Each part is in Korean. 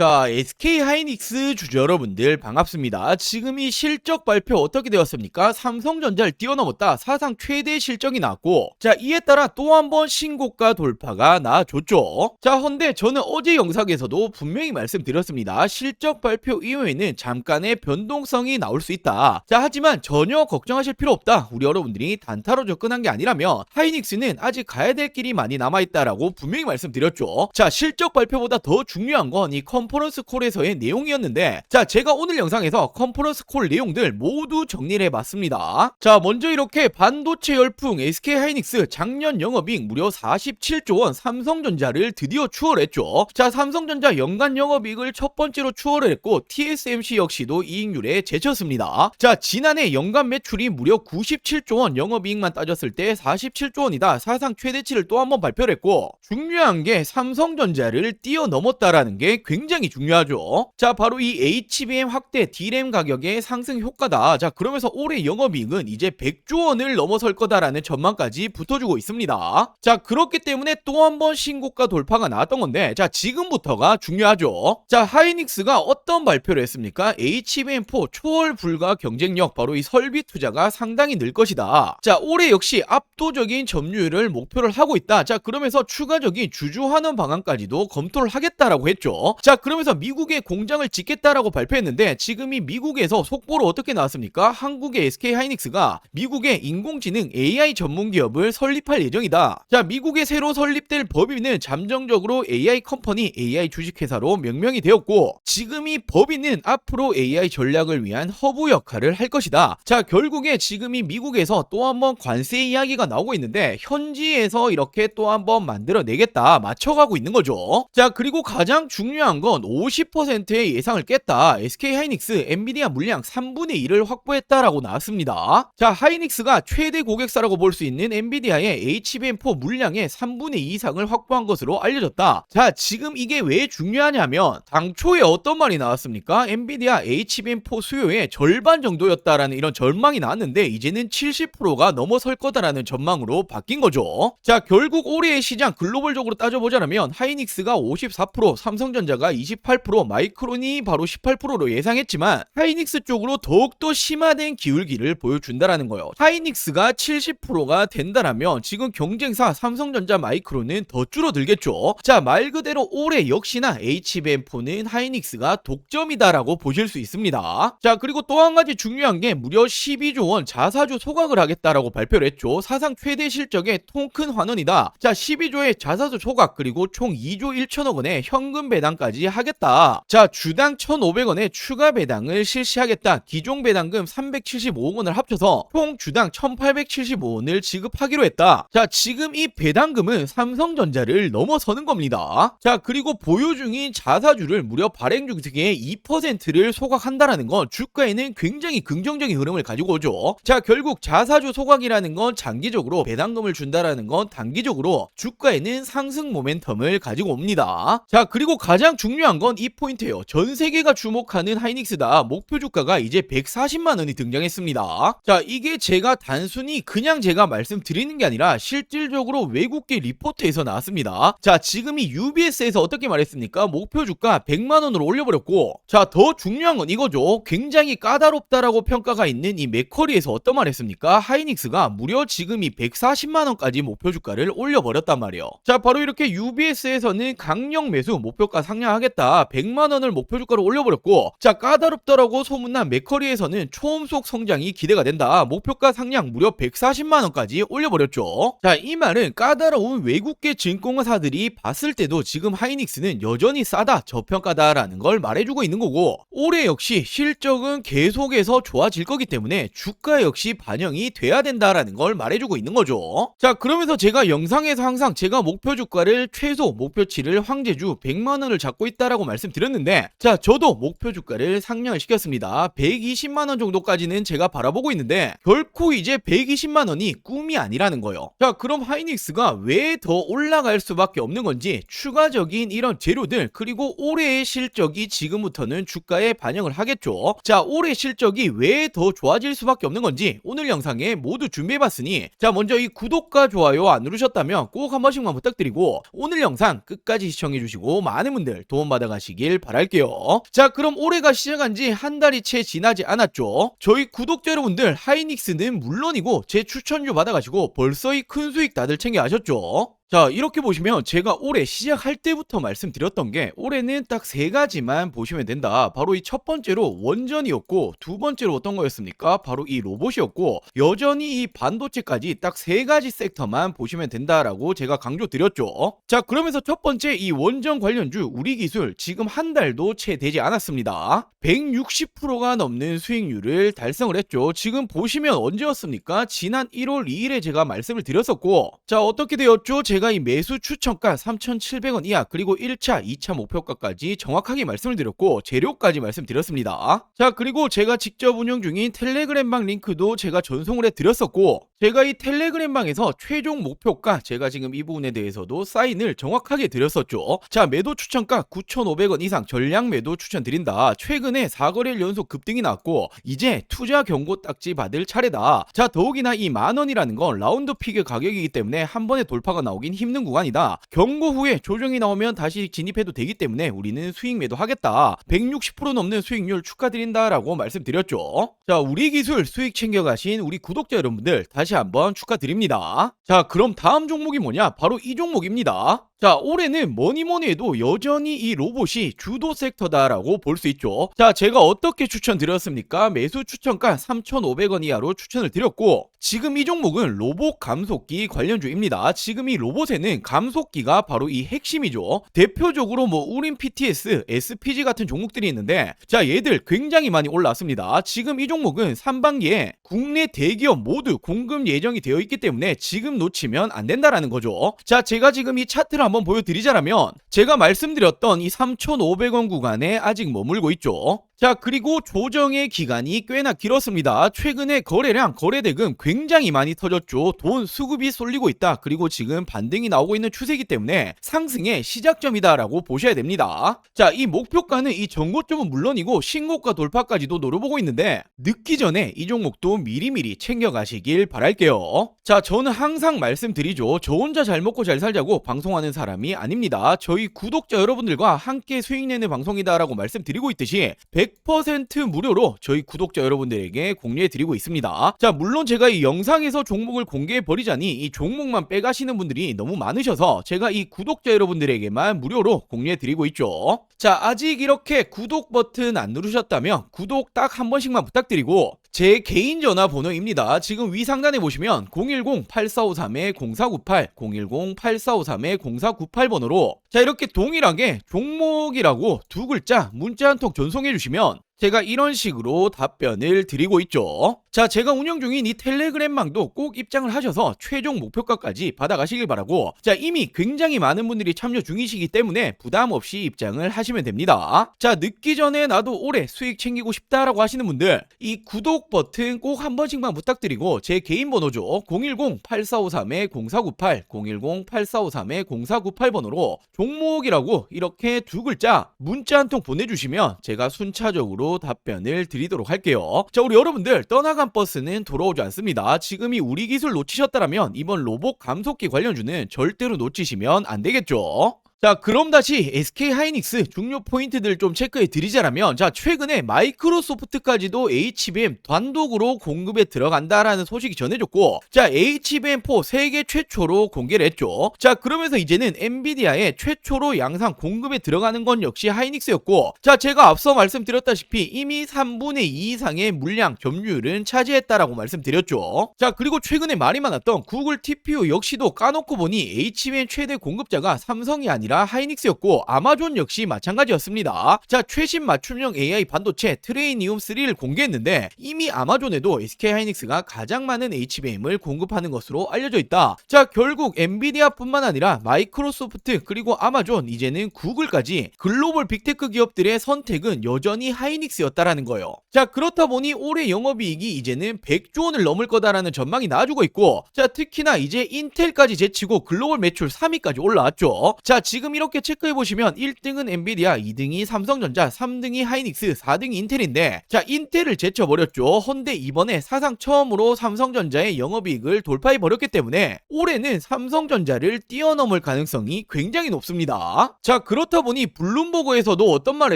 자, SK 하이닉스 주주 여러분들 반갑습니다. 지금 이 실적 발표 어떻게 되었습니까? 삼성전자를 뛰어넘었다. 사상 최대 실적이 나왔고, 자, 이에 따라 또 한 번 신고가 돌파가 나와줬죠. 자, 헌데 저는 어제 영상에서도 분명히 말씀드렸습니다. 실적 발표 이후에는 잠깐의 변동성이 나올 수 있다. 자, 하지만 전혀 걱정하실 필요 없다. 우리 여러분들이 단타로 접근한 게 아니라면 하이닉스는 아직 가야 될 길이 많이 남아있다라고 분명히 말씀드렸죠. 자, 실적 발표보다 더 중요한 건 이 컨퍼런스 콜에서의 내용이었는데 자 제가 오늘 영상에서 컨퍼런스 콜 내용들 모두 정리를 해봤습니다. 자 먼저 이렇게 반도체 열풍 SK 하이닉스 작년 영업이익 무려 47조 원 삼성전자를 드디어 추월했죠. 자 삼성전자 연간 영업이익을 첫 번째로 추월을 했고 TSMC 역시도 이익률에 제쳤습니다. 자 지난해 연간 매출이 무려 97조 원 영업이익만 따졌을 때 47조 원이다. 사상 최대치를 또 한 번 발표를 했고 중요한 게 삼성전자를 뛰어넘었다라는 게 굉장히 중요하죠. 자, 바로 이 HBM 확대 D램 가격의 상승 효과다. 자, 그러면서 올해 영업이익은 이제 100조 원을 넘어설 거다라는 전망까지 붙어주고 있습니다. 자, 그렇기 때문에 또 한 번 신고가 돌파가 나왔던 건데, 자, 지금부터가 중요하죠. 자, 하이닉스가 어떤 발표를 했습니까? HBM4 초월 불가 경쟁력, 바로 이 설비 투자가 상당히 늘 것이다. 자, 올해 역시 압도적인 점유율을 목표를 하고 있다. 자, 그러면서 추가적인 주주환원 방안까지도 검토를 하겠다라고 했죠. 자, 그러면서 미국에 공장을 짓겠다라고 발표했는데 지금 이 미국에서 속보로 어떻게 나왔습니까? 한국의 SK 하이닉스가 미국의 인공지능 AI 전문 기업을 설립할 예정이다. 자, 미국에 새로 설립될 법인은 잠정적으로 AI 컴퍼니 AI 주식회사로 명명이 되었고 지금 이 법인은 앞으로 AI 전략을 위한 허브 역할을 할 것이다. 자, 결국에 지금 이 미국에서 또 한번 관세 이야기가 나오고 있는데 현지에서 이렇게 또 한번 만들어내겠다 맞춰가고 있는 거죠. 자, 그리고 가장 중요한 건 50%의 예상을 깼다. SK 하이닉스 엔비디아 물량 3분의 1을 확보했다라고 나왔습니다. 자, 하이닉스가 최대 고객사라고 볼 수 있는 엔비디아의 HBM4 물량의 3분의 2 이상을 확보한 것으로 알려졌다. 자, 지금 이게 왜 중요하냐면 당초에 어떤 말이 나왔습니까? 엔비디아 HBM4 수요의 절반 정도였다라는 이런 전망이 나왔는데 이제는 70%가 넘어설 거다라는 전망으로 바뀐 거죠. 자, 결국 올해의 시장 글로벌적으로 따져보자면 하이닉스가 54%, 삼성전자가 28%, 마이크론이 바로 18%로 예상했지만 하이닉스 쪽으로 더욱더 심화된 기울기를 보여준다라는 거예요. 하이닉스가 70%가 된다라면 지금 경쟁사 삼성전자 마이크론은 더 줄어들겠죠. 자, 말 그대로 올해 역시나 HBM4는 하이닉스가 독점이다라고 보실 수 있습니다. 자, 그리고 또 한 가지 중요한 게 무려 12조 원 자사주 소각을 하겠다라고 발표를 했죠. 사상 최대 실적의 통큰 환원이다. 자, 12조의 자사주 소각 그리고 총 2조 1천억 원의 현금 배당까지 하겠다. 자, 주당 1,500원의 추가 배당을 실시하겠다. 기존 배당금 375억 원을 합쳐서 총 주당 1,875원을 지급하기로 했다. 자, 지금 이 배당금은 삼성전자를 넘어서는 겁니다. 자, 그리고 보유 중인 자사주를 무려 발행 중에 2%를 소각한다라는 건 주가에는 굉장히 긍정적인 흐름을 가지고 오죠. 자, 결국 자사주 소각이라는 건 장기적으로 배당금을 준다라는 건 단기적으로 주가에는 상승 모멘텀을 가지고 옵니다. 자, 그리고 가장 중요 한 건 이 포인트예요. 전 세계가 주목하는 하이닉스다. 목표 주가가 이제 140만 원이 등장했습니다. 자, 이게 제가 단순히 그냥 제가 말씀드리는 게 아니라 실질적으로 외국계 리포트에서 나왔습니다. 자, 지금 이 UBS에서 어떻게 말했습니까? 목표 주가 100만 원으로 올려버렸고, 자, 더 중요한 건 이거죠. 굉장히 까다롭다라고 평가가 있는 이 맥커리에서 어떤 말했습니까? 하이닉스가 무려 지금 이 140만 원까지 목표 주가를 올려버렸단 말이에요. 자, 바로 이렇게 UBS에서는 강력 매수 목표가 상향하겠다. 100만 원을 목표 주가로 올려버렸고, 자, 까다롭다라고 소문난 맥커리에서는 초음속 성장이 기대가 된다. 목표가 상향 무려 140만 원까지 올려버렸죠. 자, 이 말은 까다로운 외국계 증권사들이 봤을 때도 지금 하이닉스는 여전히 싸다, 저평가다라는 걸 말해주고 있는 거고, 올해 역시 실적은 계속해서 좋아질 거기 때문에 주가 역시 반영이 돼야 된다라는 걸 말해주고 있는 거죠. 자, 그러면서 제가 영상에서 항상 제가 목표 주가를 최소 목표치를 황제주 100만 원을 잡고 있다 라고 말씀드렸는데, 자, 저도 목표 주가를 상향을 시켰습니다. 120만 원 정도까지는 제가 바라보고 있는데 결코 이제 120만 원이 꿈이 아니라는 거예요. 자, 그럼 하이닉스가 왜 더 올라갈 수밖에 없는 건지 추가적인 이런 재료들 그리고 올해의 실적이 지금부터는 주가에 반영을 하겠죠. 자, 올해 실적이 왜 더 좋아질 수밖에 없는 건지 오늘 영상에 모두 준비해봤으니 자, 먼저 이 구독과 좋아요 안 누르셨다면 꼭 한 번씩만 부탁드리고 오늘 영상 끝까지 시청해주시고 많은 분들 도움 다운받아 가시길 바랄게요. 자, 그럼 올해가 시작한 지 한 달이 채 지나지 않았죠. 저희 구독자 여러분들 하이닉스는 물론이고 제 추천주 받아가지고 벌써 이 큰 수익 다들 챙겨 하셨죠? 자, 이렇게 보시면 제가 올해 시작할 때부터 말씀드렸던 게 올해는 딱 세 가지만 보시면 된다. 바로 이 첫 번째로 원전이었고 두 번째로 어떤 거였습니까? 바로 이 로봇이었고 여전히 이 반도체까지 딱 세 가지 섹터만 보시면 된다라고 제가 강조드렸죠. 자, 그러면서 첫 번째 이 원전 관련주 우리 기술 지금 한 달도 채 되지 않았습니다. 160%가 넘는 수익률을 달성을 했죠. 지금 보시면 언제였습니까? 지난 1월 2일에 제가 말씀을 드렸었고 자, 어떻게 되었죠? 제가 이 매수 추천가 3,700원 이하 그리고 1차, 2차 목표가까지 정확하게 말씀을 드렸고 재료까지 말씀드렸습니다. 자, 그리고 제가 직접 운영 중인 텔레그램방 링크도 제가 전송을 해 드렸었고 제가 이 텔레그램방에서 최종 목표가 제가 지금 이 부분에 대해서도 사인을 정확하게 드렸었죠. 자, 매도 추천가 9,500원 이상 전량 매도 추천드린다. 최근에 4거래일 연속 급등이 났고 이제 투자 경고 딱지 받을 차례다. 자, 더욱이나 이 만 원이라는 건 라운드 피겨 가격이기 때문에 한 번에 돌파가 나오긴 힘든 구간이다. 경고 후에 조정이 나오면 다시 진입해도 되기 때문에 우리는 수익 매도하겠다. 160% 넘는 수익률 축하드린다라고 말씀드렸죠. 자, 우리 기술 수익 챙겨가신 우리 구독자 여러분들 다시 한번 축하드립니다. 자, 그럼 다음 종목이 뭐냐? 바로 이 종목입니다. 자, 올해는 뭐니 뭐니 해도 여전히 이 로봇이 주도 섹터다라고 볼 수 있죠. 자, 제가 어떻게 추천드렸습니까? 매수 추천가 3,500원 이하로 추천을 드렸고, 지금 이 종목은 로봇 감속기 관련주입니다. 지금 이 로봇에는 감속기가 바로 이 핵심이죠. 대표적으로 뭐 우린 PTS, SPG 같은 종목들이 있는데, 자, 얘들 굉장히 많이 올랐습니다. 지금 이 종목은 3반기에 국내 대기업 모두 공급 예정이 되어 있기 때문에 지금 놓치면 안 된다라는 거죠. 자, 제가 지금 이 차트를 한번 보여드리자면 제가 말씀드렸던 이 3,500원 구간에 아직 머물고 있죠. 자, 그리고 조정의 기간이 꽤나 길었습니다. 최근에 거래량, 거래대금 굉장히 많이 터졌죠. 돈 수급이 쏠리고 있다. 그리고 지금 반등이 나오고 있는 추세이기 때문에 상승의 시작점이다라고 보셔야 됩니다. 자, 이 목표가는 이 전고점은 물론이고 신고가 돌파까지도 노려보고 있는데 늦기 전에 이 종목도 미리미리 챙겨가시길 바랄게요. 자, 저는 항상 말씀드리죠. 저 혼자 잘 먹고 잘 살자고 방송하는 사람이 아닙니다. 저희 구독자 여러분들과 함께 수익 내는 방송이다라고 말씀드리고 있듯이 100% 무료로 저희 구독자 여러분들에게 공유해 드리고 있습니다. 자, 물론 제가 이 영상에서 종목을 공개해 버리자니 이 종목만 빼가시는 분들이 너무 많으셔서 제가 이 구독자 여러분들에게만 무료로 공유해 드리고 있죠. 자, 아직 이렇게 구독 버튼 안 누르셨다면 구독 딱 한 번씩만 부탁드리고 제 개인 전화번호입니다. 지금 위 상단에 보시면 010-8453-0498, 010-8453-0498번호로 자 이렇게 동일하게 종목이라고 두 글자 문자 한 통 전송해 주시면 제가 이런 식으로 답변을 드리고 있죠. 자, 제가 운영 중인 이 텔레그램망도 꼭 입장을 하셔서 최종 목표가까지 받아가시길 바라고, 자, 이미 굉장히 많은 분들이 참여 중이시기 때문에 부담 없이 입장을 하시면 됩니다. 자, 늦기 전에 나도 올해 수익 챙기고 싶다라고 하시는 분들, 이 구독 버튼 꼭 한 번씩만 부탁드리고, 제 개인 번호죠. 010-8453-0498, 010-8453-0498 번호로 종목이라고 이렇게 두 글자 문자 한 통 보내주시면 제가 순차적으로 답변을 드리도록 할게요. 자, 우리 여러분들 떠나간 버스는 돌아오지 않습니다. 지금이 우리 기술 놓치셨다라면 이번 로봇 감속기 관련주는 절대로 놓치시면 안 되겠죠. 자, 그럼 다시 SK 하이닉스 중요 포인트들 좀 체크해 드리자라면, 자, 최근에 마이크로소프트까지도 HBM 단독으로 공급에 들어간다라는 소식이 전해졌고, 자, HBM4 세계 최초로 공개를 했죠. 자, 그러면서 이제는 엔비디아의 최초로 양산 공급에 들어가는 건 역시 하이닉스였고, 자, 제가 앞서 말씀드렸다시피 이미 3분의 2 이상의 물량 점유율은 차지했다라고 말씀드렸죠. 자, 그리고 최근에 말이 많았던 구글 TPU 역시도 까놓고 보니 HBM 최대 공급자가 삼성이 아니라 아니라 하이닉스였고 아마존 역시 마찬가지였습니다. 자 최신 맞춤형 AI 반도체 트레이니움 3를 공개했는데 이미 아마존에도 SK 하이닉스가 가장 많은 HBM을 공급하는 것으로 알려져 있다. 자 결국 엔비디아뿐만 아니라 마이크로소프트 그리고 아마존 이제는 구글까지 글로벌 빅테크 기업들의 선택은 여전히 하이닉스였다라는 거예요. 자 그렇다 보니 올해 영업이익이 이제는 100조 원을 넘을 거다라는 전망이 나와주고 있고 자 특히나 이제 인텔까지 제치고 글로벌 매출 3위까지 올라왔죠. 자 지금 지금 이렇게 체크해 보시면 1등은 엔비디아, 2등이 삼성전자, 3등이 하이닉스, 4등이 인텔인데 자 인텔을 제쳐버렸죠. 헌데 이번에 사상 처음으로 삼성전자의 영업이익을 돌파해 버렸기 때문에 올해는 삼성전자를 뛰어넘을 가능성이 굉장히 높습니다. 자 그렇다 보니 블룸버그에서도 어떤 말을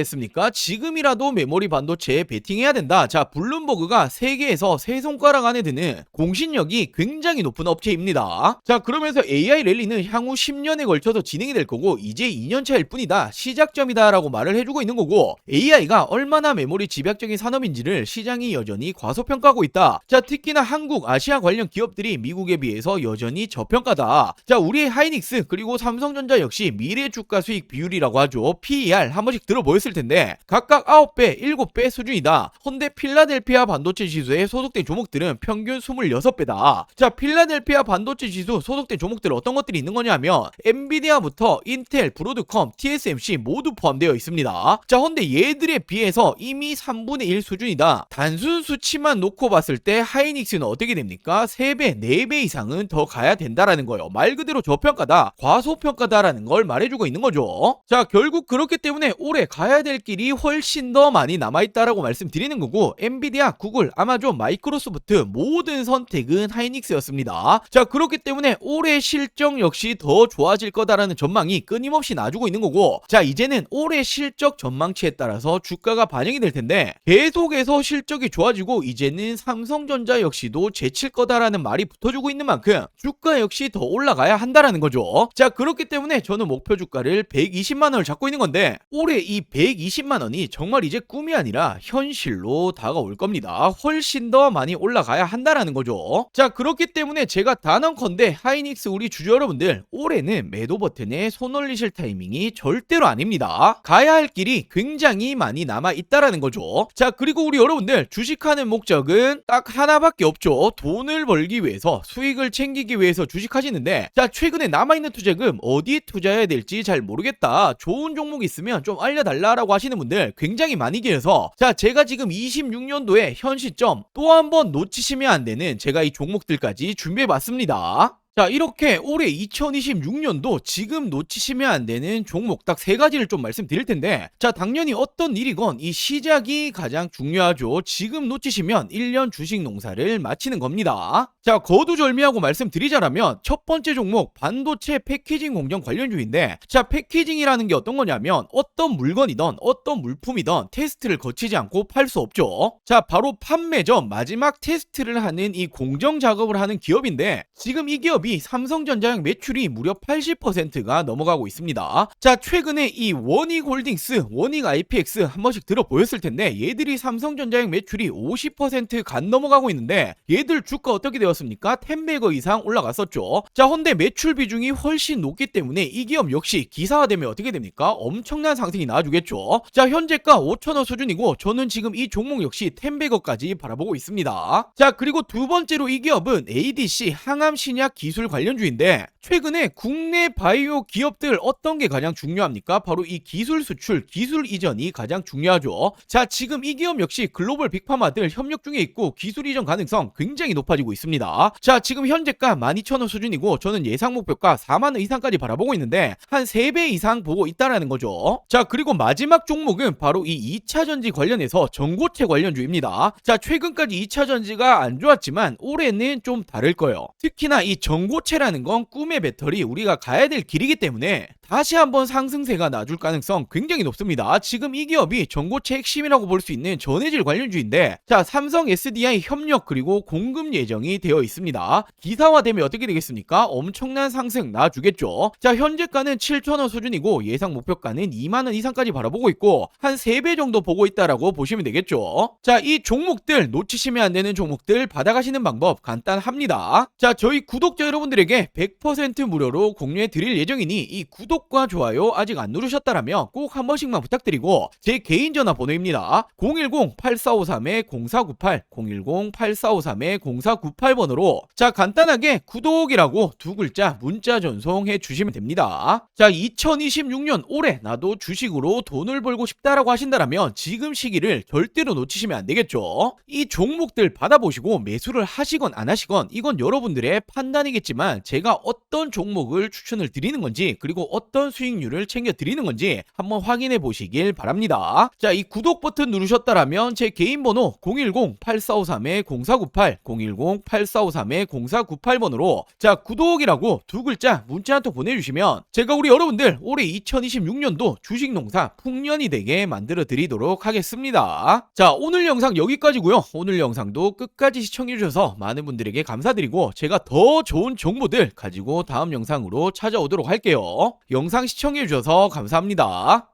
했습니까? 지금이라도 메모리 반도체에 베팅해야 된다. 자 블룸버그가 세계에서 세 손가락 안에 드는 공신력이 굉장히 높은 업체입니다. 자 그러면서 AI 랠리는 향후 10년에 걸쳐서 진행이 될 거고 이제 2년 차일 뿐이다. 시작점이다 라고 말을 해주고 있는 거고 AI가 얼마나 메모리 집약적인 산업인지를 시장이 여전히 과소평가하고 있다. 자 특히나 한국, 아시아 관련 기업들이 미국에 비해서 여전히 저평가다. 자 우리의 하이닉스 그리고 삼성전자 역시 미래 주가 수익 비율이라고 하죠. PER 한 번씩 들어보였을 텐데 각각 9배, 7배 수준이다. 헌데 필라델피아 반도체 지수에 소속된 종목들은 평균 26배다. 자 필라델피아 반도체 지수 소속된 종목들 어떤 것들이 있는 거냐면 엔비디아부터 인 텔, 브로드컴, TSMC 모두 포함되어 있습니다. 자 헌데 얘들에 비해서 이미 3분의 1 수준이다. 단순 수치만 놓고 봤을 때 하이닉스는 어떻게 됩니까? 3배, 4배 이상은 더 가야 된다라는 거예요. 말 그대로 저평가다, 과소평가다라는 걸 말해주고 있는 거죠. 자 결국 그렇기 때문에 올해 가야 될 길이 훨씬 더 많이 남아있다라고 말씀드리는 거고 엔비디아, 구글, 아마존, 마이크로소프트 모든 선택은 하이닉스였습니다. 자 그렇기 때문에 올해 실적 역시 더 좋아질 거다라는 전망이 끊임없이 나주고 있는 거고 자 이제는 올해 실적 전망치에 따라서 주가가 반영이 될 텐데 계속해서 실적이 좋아지고 이제는 삼성전자 역시도 제칠 거다라는 말이 붙어주고 있는 만큼 주가 역시 더 올라가야 한다라는 거죠. 자 그렇기 때문에 저는 목표 주가를 120만 원을 잡고 있는 건데 올해 이 120만 원이 정말 이제 꿈이 아니라 현실로 다가올 겁니다. 훨씬 더 많이 올라가야 한다라는 거죠. 자 그렇기 때문에 제가 단언컨대 하이닉스 우리 주주 여러분들 올해는 매도 버튼에 손 올리실 타이밍이 절대로 아닙니다. 가야 할 길이 굉장히 많이 남아 있다라는 거죠. 자 그리고 우리 여러분들 주식하는 목적은 딱 하나밖에 없죠. 돈을 벌기 위해서 수익을 챙기기 위해서 주식하시는데 자 최근에 남아 있는 투자금 어디 투자해야 될지 잘 모르겠다. 좋은 종목 있으면 좀 알려달라라고 하시는 분들 굉장히 많이 계셔서 자 제가 지금 26년도에 현 시점 또 한 번 놓치시면 안 되는 제가 이 종목들까지 준비해 봤습니다. 자 이렇게 올해 2026년도 지금 놓치시면 안 되는 종목 딱 세 가지를 좀 말씀드릴 텐데 자 당연히 어떤 일이건 이 시작이 가장 중요하죠. 지금 놓치시면 1년 주식 농사를 마치는 겁니다. 자 거두절미하고 말씀드리자라면 첫 번째 종목 반도체 패키징 공정 관련주인데 자 패키징이라는 게 어떤 거냐면 어떤 물건이든 어떤 물품이든 테스트를 거치지 않고 팔 수 없죠. 자 바로 판매 전 마지막 테스트를 하는 이 공정 작업을 하는 기업인데 지금 이 기업 기업이 삼성전자의 매출이 무려 80%가 넘어가고 있습니다. 자, 최근에 이 원익 홀딩스, 원익 IPX 한 번씩 들어보였을 텐데 얘들이 삼성전자의 매출이 50%간 넘어가고 있는데 얘들 주가 어떻게 되었습니까? 10배거 이상 올라갔었죠. 자, 헌데 매출 비중이 훨씬 높기 때문에 이 기업 역시 기사화되면 어떻게 됩니까? 엄청난 상승이 나와주겠죠. 자, 현재가 5천원 수준이고 저는 지금 이 종목 역시 10배거까지 바라보고 있습니다. 자, 그리고 두 번째로 이 기업은 ADC 항암 신약 기술 기술 관련주인데 최근에 국내 바이오 기업들 어떤 게 가장 중요합니까? 바로 이 기술 수출, 기술 이전이 가장 중요하죠. 자, 지금 이 기업 역시 글로벌 빅파마들 협력 중에 있고 기술 이전 가능성 굉장히 높아지고 있습니다. 자, 지금 현재가 12,000원 수준이고 저는 예상 목표가 4만 원 이상까지 바라보고 있는데 한 3배 이상 보고 있다라는 거죠. 자, 그리고 마지막 종목은 바로 이 2차 전지 관련해서 전고체 관련주입니다. 자, 최근까지 2차 전지가 안 좋았지만 올해는 좀 다를 거예요. 특히나 이 전, 전고체라는 건 꿈의 배터리 우리가 가야 될 길이기 때문에 다시 한번 상승세가 나줄 가능성 굉장히 높습니다. 지금 이 기업이 전고체 핵심이라고 볼 수 있는 전해질 관련주인데 자 삼성 SDI 협력 그리고 공급 예정이 되어 있습니다. 기사화되면 어떻게 되겠습니까? 엄청난 상승 나주겠죠. 자 현재가는 7천원 수준이고 예상 목표가는 2만원 이상까지 바라보고 있고 한 3배 정도 보고 있다라고 보시면 되겠죠. 자 이 종목들 놓치시면 안 되는 종목들 받아가시는 방법 간단합니다. 자 저희 구독자 여러분 들에게 100% 무료로 공유해 드릴 예정이니 이 구독 구독과 좋아요 아직 안 누르셨다라면 꼭 한 번씩만 부탁드리고 제 개인 전화번호입니다. 010-8453-0498 010-8453-0498번으로 자 간단하게 구독이라고 두 글자 문자 전송해 주시면 됩니다. 자 2026년 올해 나도 주식으로 돈을 벌고 싶다라고 하신다라면 지금 시기를 절대로 놓치시면 안 되겠죠. 이 종목들 받아보시고 매수를 하시건 안 하시건 이건 여러분들의 판단이 겠지만 제가 어떤 종목을 추천을 드리는 건지 그리고 어떤 수익률을 챙겨 드리는 건지 한번 확인해 보시길 바랍니다. 자, 이 구독 버튼 누르셨다라면 제 개인 번호 010-8453-0498, 010-8453-0498번으로 자, 구독이라고 두 글자 문자 한 통 보내주시면 제가 우리 여러분들 올해 2026년도 주식 농사 풍년이 되게 만들어 드리도록 하겠습니다. 자, 오늘 영상 여기까지고요. 오늘 영상도 끝까지 시청해 주셔서 많은 분들에게 감사드리고 제가 더 좋은 정보들 가지고 다음 영상으로 찾아오도록 할게요. 영상 시청해 주셔서 감사합니다.